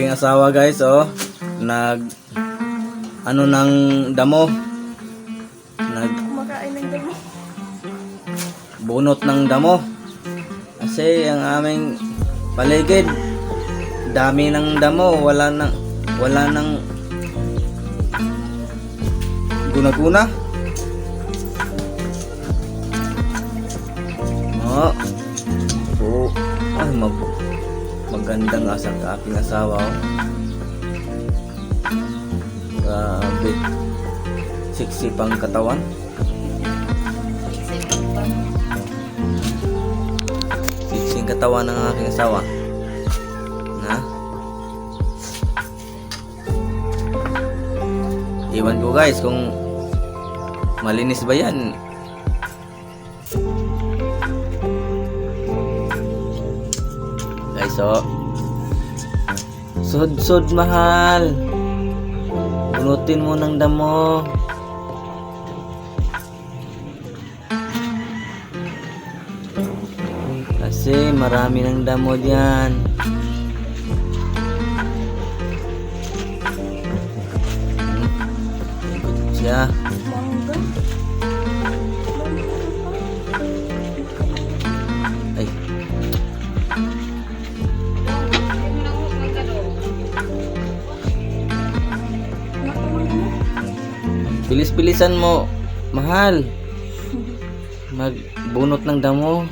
aking asawa guys, oh. Nag ano ng damo. Nag Kumakain ng damo. bunot ng damo. Kasi ang aming paligid dami ng damo, wala nang wala nang guna-guna. Oh. Oh. Ay, mag magandang asang aking asawa. Oh. Grabe. Sexy pang katawan. Ang katawan ng aking asawa. Na? Iwan ko guys kung malinis ba yan. Guys, oh. Sud-sud mahal. Bunutin mo ng damo. Kasi marami ng damo diyan. Hmm. Bilis-bilisan mo. Mahal. Magbunot ng damo.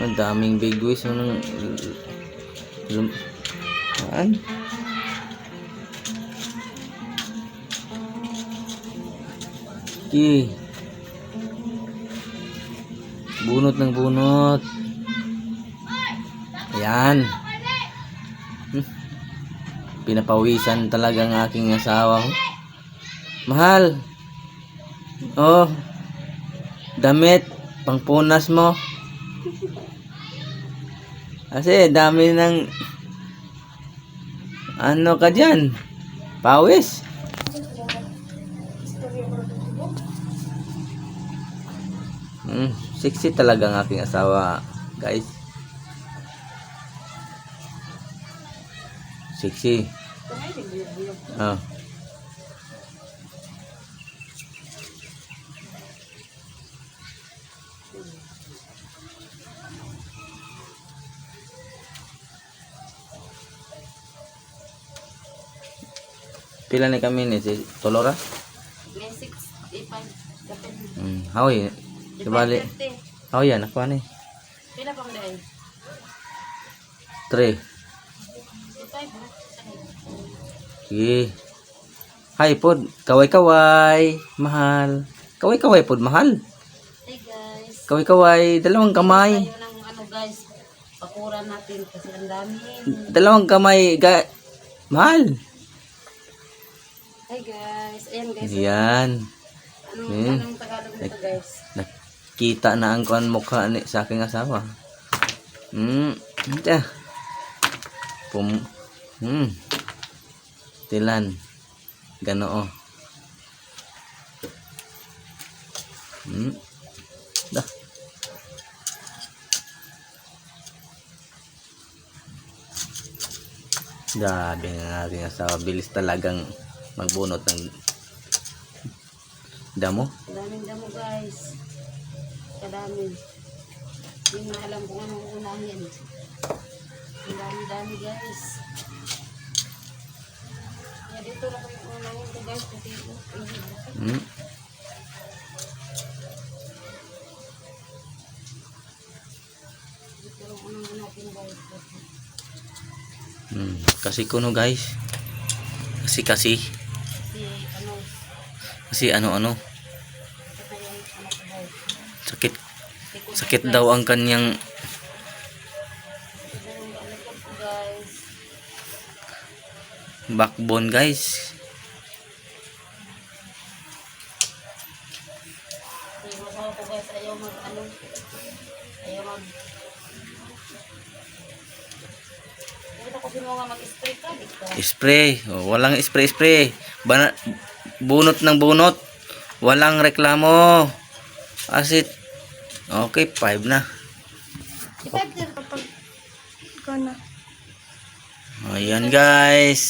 Ang daming bigwis ng lum Saan? Ki. Bunot ng bunot. Ayan. Hmm. Pinapawisan talaga ang aking asawa ko. Mahal. Oh. Damit. Pangpunas mo. Kasi dami ng ano ka dyan? Pawis. Hmm, sexy talaga ang aking asawa, guys. Sexy. Oh. Pila ni kami ni si Tolora? May 65. Dapat. Hmm, hawi. Sabali. Hawi yan, ako ni. Pila pang dahil? 3. 65 ha? Sige. Hi pod, kaway-kaway, mahal. Kaway-kaway pod, mahal. Hey guys. Kaway-kaway, dalawang kamay. Tayo ng ano guys. Pakura natin kasi ang dami. Dalawang kamay, ga mahal. Guys. Ayan guys. Yan. Anong, Hmm. anong Tagalog nito guys? Nakita na ang kuan mukha ni sa aking asawa. Hmm. Ito. Pum. Hmm. Tilan. Ganoo. Hmm. Dah. Grabe ang aking asawa. Bilis talagang magbunot ng damo. Daming damo guys. Kadami. Hindi na alam kung anong unahin. Ang dami-dami guys. Kaya dito na kami unahin ko guys ito. Hmm. Dito lang unahin natin guys. Hmm. Kasi kuno guys. Kasi kasi. Kasi ano, Kasi ano-ano. ano. Sakit. Sakit daw ang kanyang backbone guys. Asawa ko guys ayaw mag ano. Mag Ito ko sinuha mag-spray ka. Spray. Oh, walang spray spray. Bana bunot ng bunot. Walang reklamo. Asit. Okay, 5 na. Ayan guys.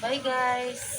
Bye guys.